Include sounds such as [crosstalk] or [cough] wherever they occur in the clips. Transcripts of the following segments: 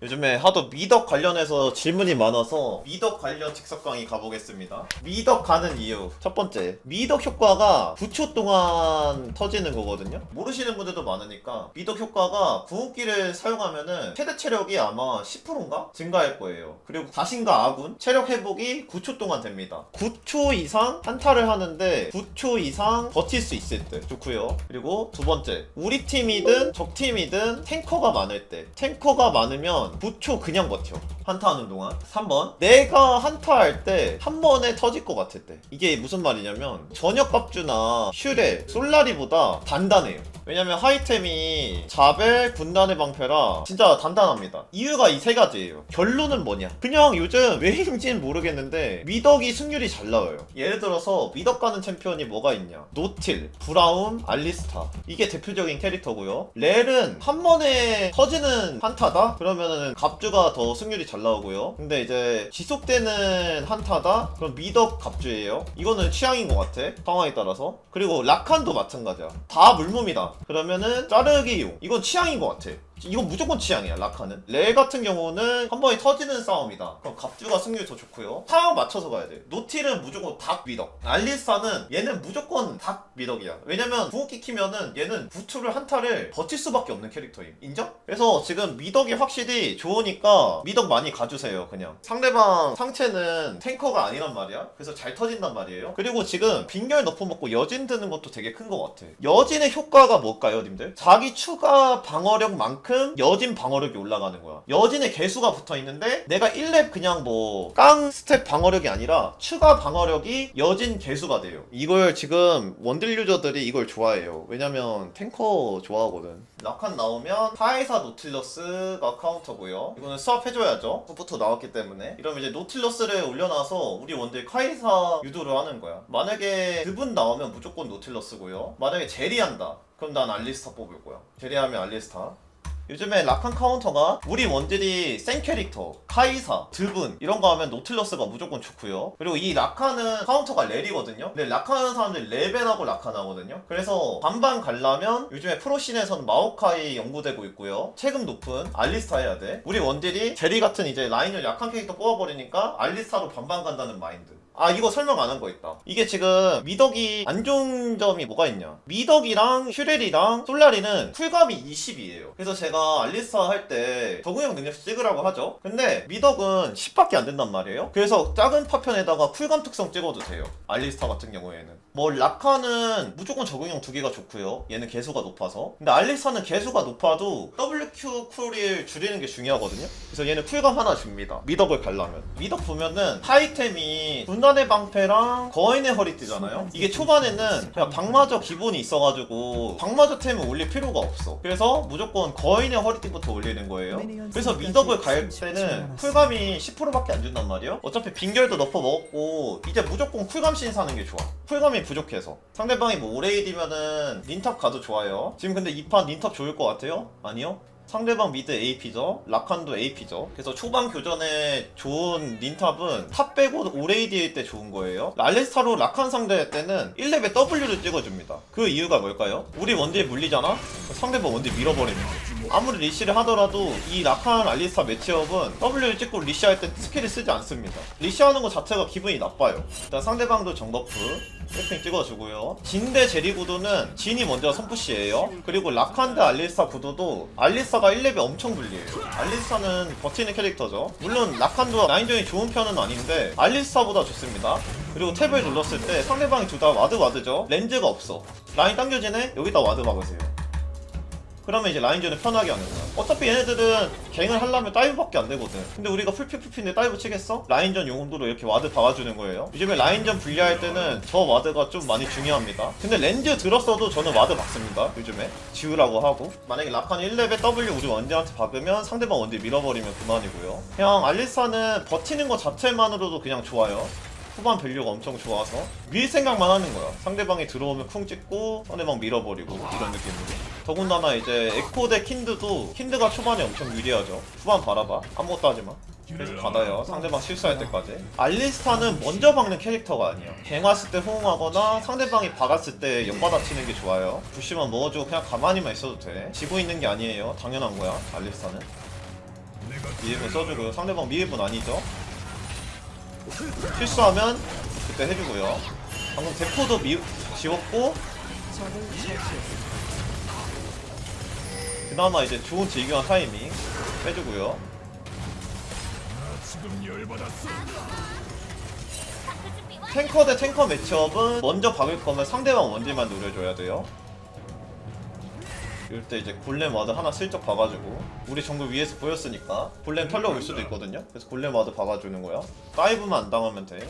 요즘에 하도 미덕 관련해서 질문이 많아서 미덕 관련 직접 강의 가보겠습니다. 미덕 가는 이유. 첫 번째, 미덕 효과가 9초 동안 터지는 거거든요. 모르시는 분들도 많으니까 미덕 효과가 궁극기를 사용하면은 최대 체력이 아마 10%인가 증가할 거예요. 그리고 자신과 아군 체력 회복이 9초 동안 됩니다. 9초 이상 한타를 하는데 9초 이상 버틸 수 있을 때 좋고요. 그리고 두 번째, 우리 팀이든 적 팀이든 탱커가 많을 때 탱커가 많으면 9초 그냥 버텨. 한타하는 동안. 3번, 내가 한타할 때 한 번에 터질 것 같을 때. 이게 무슨 말이냐면 저녁 갑주나 슈레, 솔라리보다 단단해요. 왜냐면 하이템이 자벨, 군단의 방패라 진짜 단단합니다. 이유가 이 세 가지예요. 결론은 뭐냐? 그냥 요즘 왜인지는 모르겠는데 미덕이 승률이 잘 나와요. 예를 들어서 미덕 가는 챔피언이 뭐가 있냐? 노틸, 브라운, 알리스타. 이게 대표적인 캐릭터고요. 렐은 한 번에 터지는 한타다? 그러면은 갑주가 더 승률이 잘 나오고요. 근데 이제 지속되는 한타다? 그럼 미덕 갑주예요. 이거는 취향인 것 같아. 상황에 따라서. 그리고 라칸도 마찬가지야. 다 물몸이다. 그러면은 자르기용. 이건 취향인 것 같아. 이건 무조건 취향이야 라카는. 레 같은 경우는 한 번에 터지는 싸움이다. 그럼 갑주가 승률이 더 좋고요. 상황 맞춰서 가야 돼 노틸은 무조건 닭 미덕. 알리스타는 얘는 무조건 닭 미덕이야. 왜냐면 궁극기 키면은 얘는 부투를 한타를 버틸 수밖에 없는 캐릭터임. 인정? 그래서 지금 미덕이 확실히 좋으니까 미덕 많이 가주세요 그냥. 상대방 상체는 탱커가 아니란 말이야. 그래서 잘 터진단 말이에요. 그리고 지금 빙결 너프먹고 여진 드는 것도 되게 큰 것 같아. 여진의 효과가 뭘까요 님들? 자기 추가 방어력만큼 여진 방어력이 올라가는 거야. 여진의 개수가 붙어 있는데 내가 1렙 그냥 뭐 깡 스텝 방어력이 아니라 추가 방어력이 여진 개수가 돼요. 이걸 지금 원딜 유저들이 이걸 좋아해요. 왜냐면 탱커 좋아하거든. 라칸 나오면 파이사 노틸러스가 카운터고요. 이거는 수합해줘야죠. 부터 나왔기 때문에. 이러면 이제 노틸러스를 올려놔서 우리 원딜 카이사 유도를 하는 거야. 만약에 그분 나오면 무조건 노틸러스고요. 만약에 제리한다. 그럼 난 알리스타 뽑을 거야. 제리하면 알리스타. 요즘에 라칸 카운터가 우리 원딜이 센 캐릭터, 카이사, 드분 이런 거 하면 노틸러스가 무조건 좋고요. 그리고 이 라칸은 카운터가 렐이거든요. 근데 라칸 하는 사람들이 레벤하고 라칸 하거든요. 그래서 반반 가려면 요즘에 프로씬에서는 마오카이 연구되고 있고요. 체급 높은 알리스타 해야 돼. 우리 원딜이 제리 같은 이제 라인을 약한 캐릭터 뽑아버리니까 알리스타로 반반 간다는 마인드. 아 이거 설명 안 한 거 있다. 이게 지금 미덕이 안 좋은 점이 뭐가 있냐? 미덕이랑 슈렐이랑 솔라리는 쿨감이 20이에요. 그래서 제가 알리스타 할 때 적응형 능력 찍으라고 하죠. 근데 미덕은 10밖에 안 된단 말이에요. 그래서 작은 파편에다가 쿨감 특성 찍어도 돼요. 알리스타 같은 경우에는. 뭐 라카는 무조건 적응형 두 개가 좋고요. 얘는 개수가 높아서. 근데 알리스타는 개수가 높아도 WQ 쿨을 줄이는 게 중요하거든요. 그래서 얘는 쿨감 하나 줍니다. 미덕을 가려면. 미덕 보면은 타이템이 분단 의 방패랑 거인의 허리띠잖아요. 이게 초반에는 그냥 방마저 기본이 있어가지고 방마저 템을 올릴 필요가 없어. 그래서 무조건 거인의 허리띠부터 올리는 거예요. 그래서 미덕을 갈 때는 쿨감이 10%밖에 안 준단 말이에요. 어차피 빙결도 넣어 먹었고 이제 무조건 쿨감 신 사는 게 좋아. 쿨감이 부족해서. 상대방이 뭐 오레이디면은 닌탑 가도 좋아요. 지금 근데 이 판 닌탑 좋을 것 같아요? 아니요? 상대방 미드 AP죠. 라칸도 AP죠. 그래서 초반 교전에 좋은 닌탑은 탑 빼고 오레이디일 때 좋은 거예요. 알리스타로 라칸 상대 때는 1렙에 W를 찍어줍니다. 그 이유가 뭘까요? 우리 원딜 물리잖아? 상대방 원딜 밀어버립니다. 아무리 리시를 하더라도 이 라칸 알리스타 매치업은 W를 찍고 리시 할 때 스킬을 쓰지 않습니다. 리시 하는 것 자체가 기분이 나빠요. 일단 상대방도 정버프 쇼핑 찍어주고요. 진대 제리 구도는 진이 먼저 선푸시예요. 그리고 라칸 대 알리스타 구도도 알리스타가 1렙이 엄청 불리해요. 알리스타는 버티는 캐릭터죠. 물론 라칸도 라인전이 좋은 편은 아닌데 알리스타보다 좋습니다. 그리고 탭을 눌렀을 때 상대방이 둘 다 와드 와드죠. 렌즈가 없어. 라인 당겨지네? 여기다 와드 박으세요. 그러면 이제 라인전을 편하게 하는 거야. 어차피 얘네들은 갱을 하려면 다이브밖에 안 되거든. 근데 우리가 풀피풀피인데 다이브 치겠어? 라인전 용도로 이렇게 와드 박아주는 거예요. 요즘에 라인전 분리할 때는 저 와드가 좀 많이 중요합니다. 근데 렌즈 들었어도 저는 와드 박습니다. 요즘에. 지우라고 하고. 만약에 라칸 1렙에 W 우리 원딜한테 박으면 상대방 원딜 밀어버리면 그만이고요. 그냥 알리사는 버티는 것 자체만으로도 그냥 좋아요. 후반 밸류가 엄청 좋아서 밀 생각만 하는 거야. 상대방이 들어오면 쿵 찍고 상대방 밀어버리고 이런 느낌으로. 더군다나 이제 에코 대 킨드도 킨드가 초반에 엄청 유리하죠. 후반 바라봐. 아무것도 하지 마. 계속 받아요. 상대방 실수할 때까지. 알리스타는 먼저 박는 캐릭터가 아니야. 갱 왔을 때 호응하거나 상대방이 박았을 때 옆바닥 치는 게 좋아요. 부시만 먹어주고 그냥 가만히만 있어도 돼. 지고 있는 게 아니에요. 당연한 거야. 알리스타는. 미입은 써주고요 상대방 미입은 아니죠 실수하면 그때 해주고요 방금 대포도 미, 지웠고 그나마 이제 좋은 질교한 타이밍 해주고요. 탱커 대 탱커 매치업은 먼저 박을 거면 상대방 원딜만 노려줘야 돼요. 이럴 때 이제 골렘 와드 하나 슬쩍 봐가지고. 우리 정글 위에서 보였으니까 골렘 털려 올 수도 있거든요. 그래서 골렘 와드 봐가주는 거야. 다이브만 안 당하면 돼.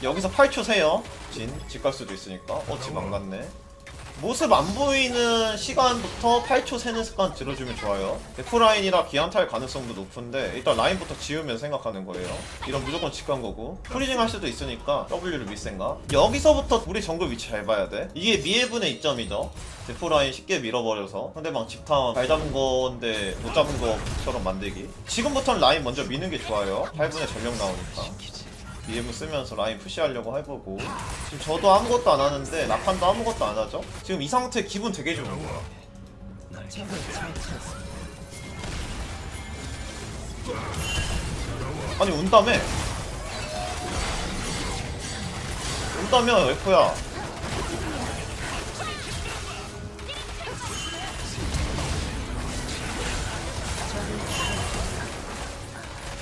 여기서 8초 세요. 진, 집갈 수도 있으니까. 어집안 갔네 모습 안 보이는 시간부터 8초 세는 습관 들어주면 좋아요. F라인이라 기한탈 가능성도 높은데 일단 라인부터 지우면 생각하는 거예요. 이런 무조건 직관 거고. 프리징 할 수도 있으니까 W를 밀생각. 여기서부터 우리 정글 위치 잘 봐야 돼. 이게 미해분의 이점이죠. 데프라인 쉽게 밀어버려서 상대방 집탐 잘 잡은 건데 못 잡은 것처럼 만들기. 지금부터는 라인 먼저 미는 게 좋아요. 8분의 전력 나오니까 BM 쓰면서 라인 푸시하려고 해보고. 지금 저도 아무것도 안 하는데 라판도 아무것도 안 하죠? 지금 이 상태 기분 되게 좋은 거야. 아니 온다며 온다며 F야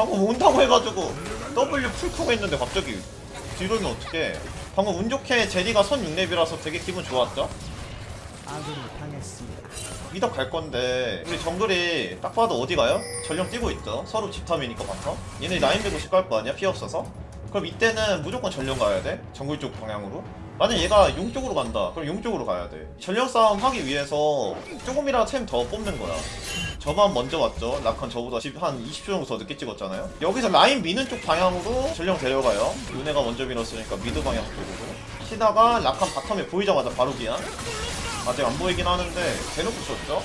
방금 온다고 해가지고 W 풀크고 했는데 갑자기 뒤로면 어떡해? 방금 운 좋게 제리가 선 6렙이라서 되게 기분 좋았죠? 미덕 갈 건데 우리 정글이 딱 봐도 어디 가요? 전령 뛰고 있죠? 서로 집탐이니까 바텀 얘네 라인 베고 싶갈 거 아니야? 피 없어서? 그럼 이때는 무조건 전령 가야 돼? 정글 쪽 방향으로? 만약 얘가 용 쪽으로 간다. 그럼 용 쪽으로 가야 돼. 전령 싸움 하기 위해서 조금이라도 템 더 뽑는 거야 저만 먼저 왔죠. 라칸 저보다 집한 20초 정도 더 늦게 찍었잖아요. 여기서 라인 미는 쪽 방향으로 전령 데려가요. 윤회가 먼저 밀었으니까 미드 방향 쪽으로. 치다가 라칸 바텀에 보이자마자 바로 기한. 아직 안 보이긴 하는데 대놓고 쳤죠?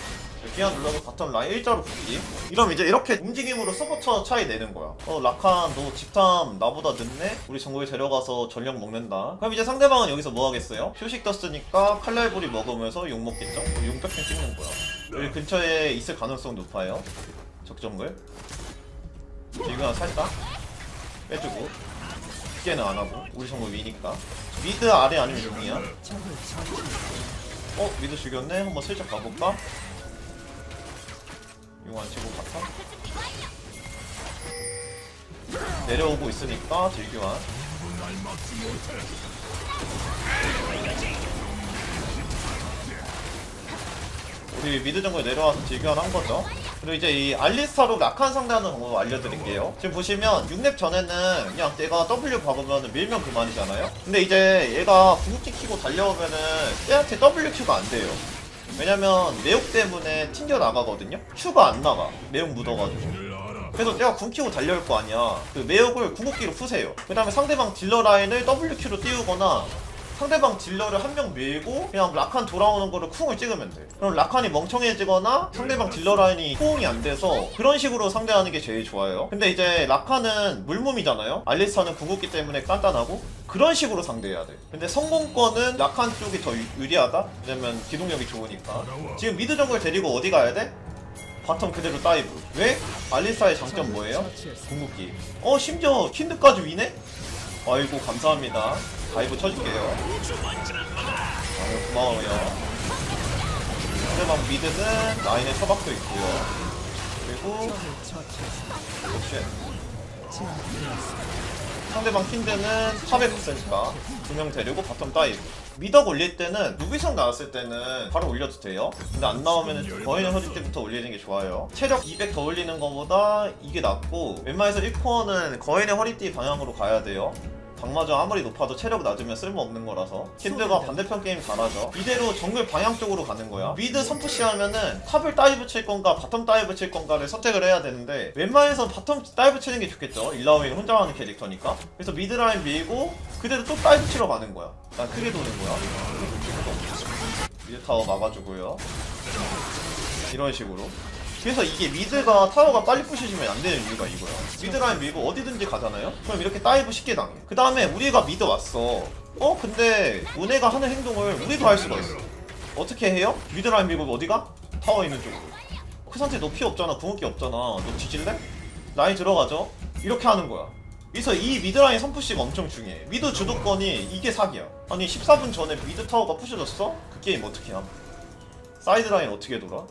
기한 눌러서 바텀 라인 일자로 붙기 이러면 이제 이렇게 움직임으로 서포터 차이 내는 거야 어 라칸 너 집탐 나보다 늦네? 우리 정글 데려가서 전력 먹는다 그럼 이제 상대방은 여기서 뭐 하겠어요? 휴식 떴으니까 칼날부리 먹으면서 욕 먹겠죠? 어, 용백킹 찍는 거야 여기 근처에 있을 가능성 높아요 적정글 지금 살짝 빼주고 쉽게는 안 하고 우리 정글 위니까 미드 아래 아니면 용이야. 어? 미드 죽였네? 한번 슬쩍 가볼까? 용안 치고 갔다? 내려오고 있으니까 질교환 우리 미드 정도에 내려와서 질교환 한 거죠. 그리고 이제 이 알리스타로 라칸 상대하는 방법 알려드릴게요. 지금 보시면 6렙 전에는 그냥 얘가 W 박으면 밀면 그만이잖아요. 근데 이제 얘가 궁극기 키고 달려오면은 얘한테 WQ가 안 돼요 왜냐면 매혹 때문에 튕겨 나가거든요? Q가 안 나가. 매혹 묻어가지고. 그래서 내가 궁 키고 달려올 거 아니야. 그 매혹을 궁극기로 푸세요. 그 다음에 상대방 딜러 라인을 WQ로 띄우거나 상대방 딜러를 한 명 밀고 그냥 라칸 돌아오는 거를 쿵을 찍으면 돼. 그럼 라칸이 멍청해지거나 상대방 딜러 라인이 호응이 안 돼서 그런 식으로 상대하는 게 제일 좋아요. 근데 이제 라칸은 물몸이잖아요. 알리스타는 궁극기 때문에 단단하고 그런 식으로 상대해야 돼. 근데 성공권은 라칸 쪽이 더 유- 유리하다? 왜냐면 기동력이 좋으니까. 지금 미드 정글 데리고 어디 가야 돼? 바텀 그대로 다이브. 왜? 알리스타의 장점 뭐예요? 궁극기. 어 심지어 킨드까지 위네? 아이고 감사합니다 다이브 쳐줄게요. 아유 고마워요. 상대방 미드는 라인에 처박혀 있고요. 그리고. 역시. 상대방 킨드는 탑에 붙으니까 두명 데리고 바텀 다이브. 미덕 올릴 때는 누비성 나왔을 때는 바로 올려도 돼요. 근데 안 나오면 거인의 허리 때부터 올리는 게 좋아요. 체력 200 더 올리는 것보다 이게 낫고 웬만해서 1코어는 거인의 허리띠 방향으로 가야 돼요 방마저 아무리 높아도 체력 낮으면 쓸모없는 거라서 킨드가 반대편 게임 잘하죠 이대로 정글 방향 쪽으로 가는 거야. 미드 선푸시 하면은 탑을 다이브 칠 건가 바텀 다이브 칠 건가를 선택을 해야 되는데 웬만해서 바텀 다이브 치는 게 좋겠죠. 일라오인 혼자 하는 캐릭터니까. 그래서 미드 라인 밀고 그대로 또 다이브 치러 가는 거야. 난 크게 도는 거야. 미드 타워 막아주고요. 이런 식으로 그래서 이게 미드가 타워가 빨리 부시지면 안 되는 이유가 이거야. 미드 라인 밀고 어디든지 가잖아요? 그럼 이렇게 다이브 쉽게 당해. 그 다음에 우리가 미드 왔어. 어? 근데 은혜가 하는 행동을 우리도 할 수가 있어. 어떻게 해요? 미드 라인 밀고 어디가? 타워 있는 쪽으로. 그 상태 너 피 없잖아 궁극기 없잖아 너 뒤질래? 라인 들어가죠? 이렇게 하는 거야 그래서 이 미드라인 선푸시가 엄청 중요해 미드 주도권이 이게 사기야 아니 14분 전에 미드 타워가 푸셔졌어? 그 게임 어떻게 함? 사이드 라인 어떻게 돌아?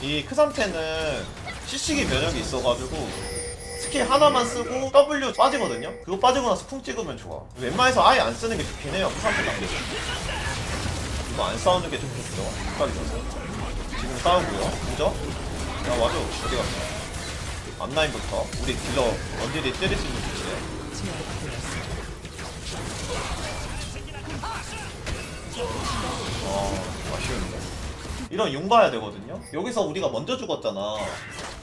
이 크산테는 CC기 면역이 있어가지고 스킬 하나만 쓰고 W 빠지거든요? 그거 빠지고 나서 쿵 찍으면 좋아. 웬만해서 아예 안 쓰는 게 좋긴 해요 크산테 당겨서 이거 안 싸우는 게 좋겠어 헷갈려서 지금 싸우고요. 그죠? 야 맞아 어디 갔어? 앞라인부터. 우리 딜러 언제든 때릴 수 있는 위치에. 아, 아쉬운데. 이런 용 봐야 되거든요. 여기서 우리가 먼저 죽었잖아.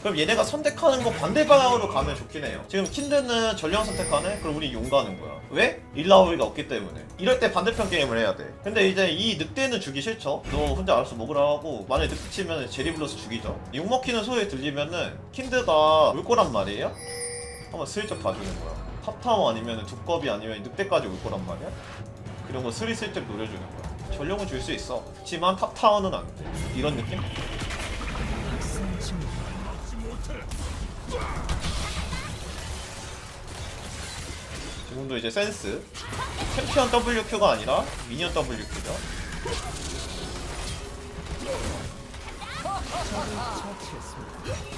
그럼 얘네가 선택하는 거 반대 방향으로 가면 좋긴 해요. 지금 킨드는 전령 선택하네? 그럼 우리 용 가는 거야. 왜? 일라오이가 없기 때문에. 이럴 때 반대편 게임을 해야 돼. 근데 이제 이 늑대는 주기 싫죠. 너 혼자 알아서 먹으라 하고 만약에 늑대 치면 제리블러스 죽이죠. 용 먹히는 소리 들리면은 킨드가 올 거란 말이에요. 한번 슬쩍 봐주는 거야. 탑타워 아니면 두꺼비 아니면 늑대까지 올 거란 말이야. 그런 거 스리슬쩍 노려주는 거야. 전력은 줄 수 있어. 하지만 탑타워는 안 돼. 이런 느낌? 지금도 이제 센스. 챔피언 WQ가 아니라 미니언 WQ죠.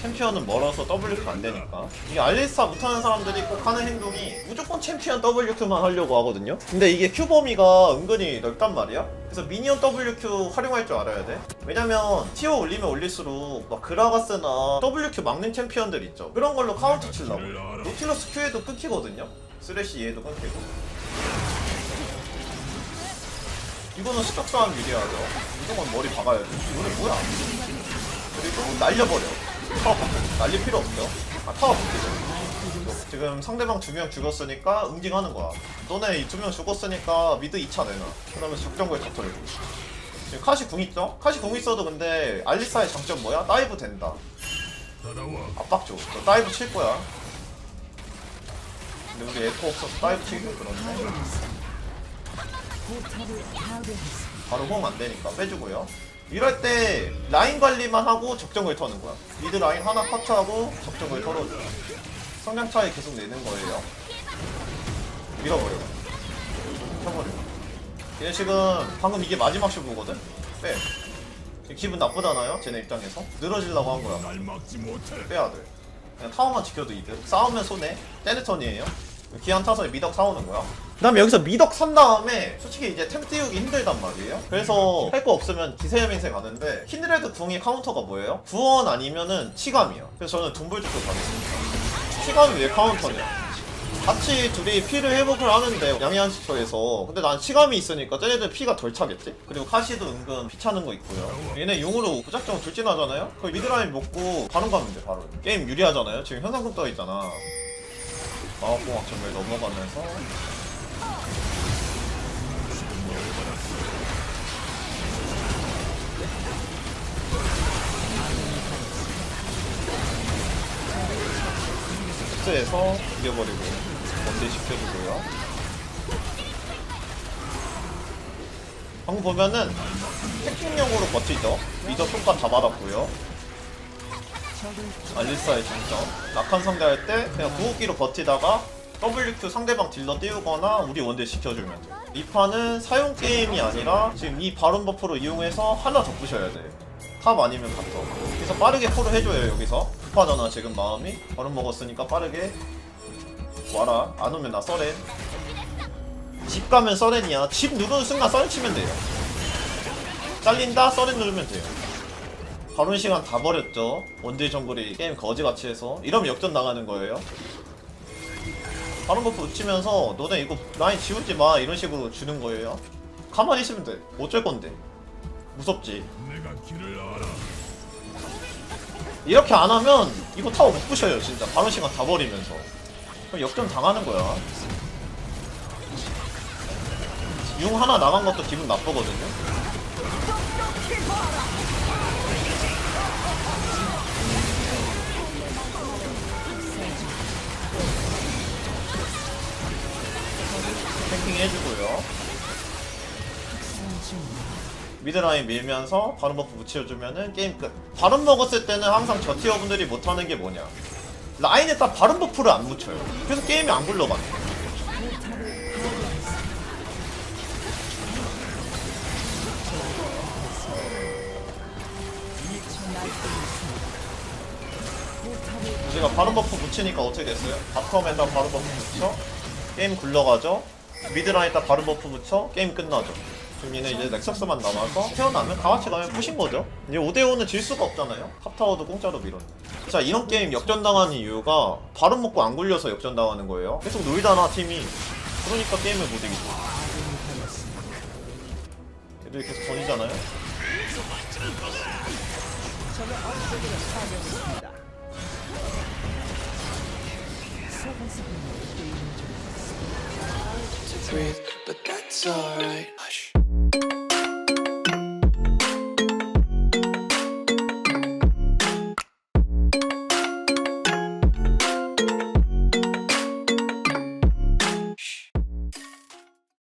챔피언은 멀어서 WQ 안 되니까. 이게 알리스타 못하는 사람들이 꼭 하는 행동이 무조건 챔피언 WQ만 하려고 하거든요. 근데 이게 Q 범위가 은근히 넓단 말이야. 그래서 미니언 WQ 활용할 줄 알아야 돼. 왜냐면 티어 올리면 올릴수록 막 그라가스나 WQ 막는 챔피언들 있죠. 그런 걸로 카운터 치려고. 노틸러스 Q에도 끊기거든요. 쓰레쉬 얘도 끊기고. 이거는 스톱싸움 유리하죠. 무조건 머리 박아야 돼. 이거는 뭐야? 그리고 날려버려. [laughs] 날릴 필요 없죠. 아, 타워 바뀌죠. 지금 상대방 두 명 죽었으니까 응징하는 거야. 너네 이 두 명 죽었으니까 미드 2차 내놔. 그러면서 적정거에 다 털고. 지금 카시 궁 있죠? 카시 궁 있어도 근데 알리사의 장점 뭐야? 다이브 된다. 압박 줘. 너 다이브 칠 거야. 근데 우리 에코 없어서 다이브 치기 좀 그런데. 바로 호응 안 되니까 빼주고요. 이럴 때 라인 관리만 하고 적정을 터는 거야. 미드 라인 하나 커트하고 적정을 털어줘. 성장 차이 계속 내는 거예요. 밀어버려. 켜버려. 얘 지금 방금 이게 마지막 쇼부거든? 빼. 기분 나쁘잖아요? 쟤네 입장에서. 늘어지려고 한 거야. 빼야 돼. 그냥 타워만 지켜도 이득. 싸우면 손해. 떼네턴이에요. 기한 타서 미덕 사오는 거야. 그 다음에 여기서 미덕 산 다음에 솔직히 이제 템 띄우기 힘들단 말이에요. 그래서 할 거 없으면 기세여민세 가는데 킨드레드 궁의 카운터가 뭐예요? 구원 아니면은 치감이야. 그래서 저는 돈불주도 가겠습니다. 치감이 왜 카운터냐? 같이 둘이 피를 회복을 하는데 양해한 시초에서 근데 난 치감이 있으니까 쟤네들 피가 덜 차겠지? 그리고 카시도 은근 피 차는 거 있고요 얘네 용으로 무작정 돌진하잖아요? 거의 미드라인 먹고 바로 가면 돼 바로 게임 유리하잖아요? 지금 현상금 떠 있잖아 마법공학 전멸 넘어가면서 스에서 이겨버리고 먼데 시켜주고요. 방금 보면은 해킹용으로 버티죠. 미더 효과 다 받았고요. 적을 알리스타의 장점. 낙한 상대할 때 그냥 구호기로 버티다가 WQ 상대방 딜러 띄우거나 우리 원딜 시켜주면 돼. 이 판은 사용 게임이 아니라 지금 이 바론 버프로 이용해서 하나 더 부셔야 돼. 탑 아니면 바텀. 그래서 빠르게 콜을 해줘요 여기서. 급하잖아 지금 마음이. 바론 먹었으니까 빠르게 와라. 안 오면 나 써렌. 집 가면 써렌이야. 집 누르는 순간 써렌 치면 돼요. 잘린다 써렌 누르면 돼요. 바론 시간 다 버렸죠. 원딜 정글이 게임 거지같이 해서 이러면 역전 나가는 거예요. 바론 버프 붙이면서 너네 이거 라인 지우지 마 이런 식으로 주는 거예요. 가만히 있으면 돼. 어쩔 건데. 무섭지. 이렇게 안 하면 이거 타워 못 부셔요 진짜. 바론 시간 다 버리면서. 그럼 역전 당하는 거야. 융 하나 나간 것도 기분 나쁘거든요. 탱킹 해주고요. 미드라인 밀면서 바른 버프 붙여주면은 게임 끝. 바른 먹었을 때는 항상 저 티어 분들이 못하는 게 뭐냐. 라인에다 바른 버프를 안 붙여요. 그래서 게임이 안 굴러가는 거예요 제가 바른 버프 붙이니까 어떻게 됐어요? 바텀에다 바른 버프 붙여 게임 굴러가죠. 미드라인에다 바른 버프 붙여 게임 끝나죠. 얘는 이제 넥서스만 남아서 태어나면 다 같이 가면 푸신 거죠. 이제 5대5는 질 수가 없잖아요. 탑타워도 공짜로 밀었는데 자 이런 게임 역전당하는 이유가 바른 먹고 안 굴려서 역전당하는 거예요. 계속 놀잖아 팀이. 그러니까 게임을 못 이기죠. 애들이 계속 버리잖아요 breathe, but that's alright.